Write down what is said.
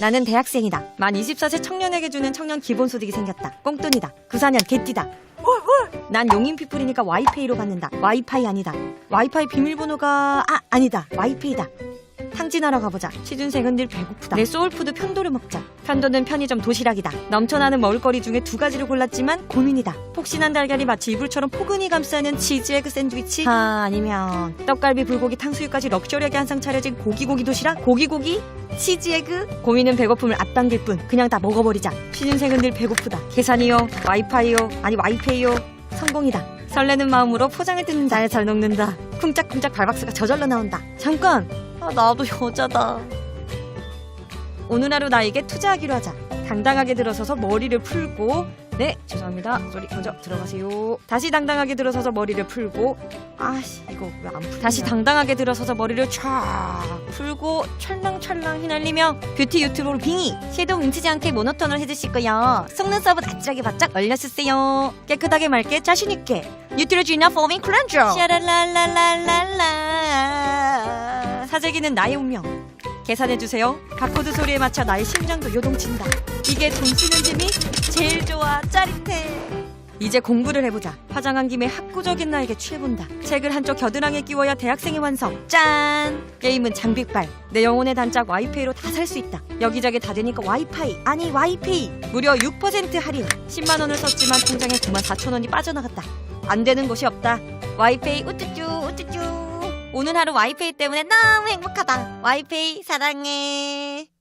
나는 대학생이다. 만 24세 청년에게 주는 청년 기본소득이 생겼다. 꽁돈이다. 구사년 개띠다. 난 용인 피플이니까 와이페이로 받는다. 와이파이 아니다. 와이파이 비밀번호가 아 아니다. 와이페이다. 탕진하러 가보자. 취준생은 늘 배고프다. 내 소울푸드 편도를 먹자. 편도는 편의점 도시락이다. 넘쳐나는 먹을거리 중에 두 가지를 골랐지만 고민이다. 폭신한 달걀이 마치 이불처럼 포근히 감싸는 치즈에그 샌드위치? 아 아니면 떡갈비 불고기 탕수육까지 럭셔리하게 한 상 차려진 고기고기 도시락? 고기고기? 치즈에그? 고민은 배고픔을 앞당길 뿐 그냥 다 먹어버리자. 취준생은 늘 배고프다. 계산이요, 와이파이요, 아니 와이페이요. 성공이다. 설레는 마음으로 포장을 뜯는다. 잘, 잘 녹는다. 쿵짝쿵짝 발박스가 저절로 나온다. 잠깐! 아, 나도 여자다. 오늘 하루 나에게 투자하기로 하자. 당당하게 들어서서 머리를 풀고. 네 죄송합니다. 소리 먼저 들어가세요. 다시 당당하게 들어서서 머리를 풀고. 아씨 이거 왜 안 풀 다시 당당하게 들어서서 머리를 쫙 풀고 찰랑찰랑 휘날리며 뷰티 유튜브로 빙의 섀도우 뭉치지 않게 모노톤을 해주시고요. 속눈썹은 아찔하게 바짝 올려주세요. 깨끗하게 맑게 자신있게. 뉴트로지나 포밍 클렌저. 샤랄랄랄랄랄라 사재기는 나의 운명 계산해주세요. 바코드 소리에 맞춰 나의 심장도 요동친다. 이게 돈 쓰는 재미 제일 좋아 짜릿해. 이제 공부를 해보자. 화장한 김에 학구적인 나에게 취해본다. 책을 한쪽 겨드랑이에 끼워야 대학생의 완성. 짠! 게임은 장비빨. 내 영혼의 단짝 와이페이로 다 살 수 있다. 여기저기 다 되니까 와이파이 아니 와이페이 무려 6% 할인. 10만 원을 썼지만 통장에 9만 4천 원이 빠져나갔다. 안 되는 곳이 없다. 와이페이 우쭈쭈 우쭈쭈. 오늘 하루 와이페이 때문에 너무 행복하다. 와이페이 사랑해.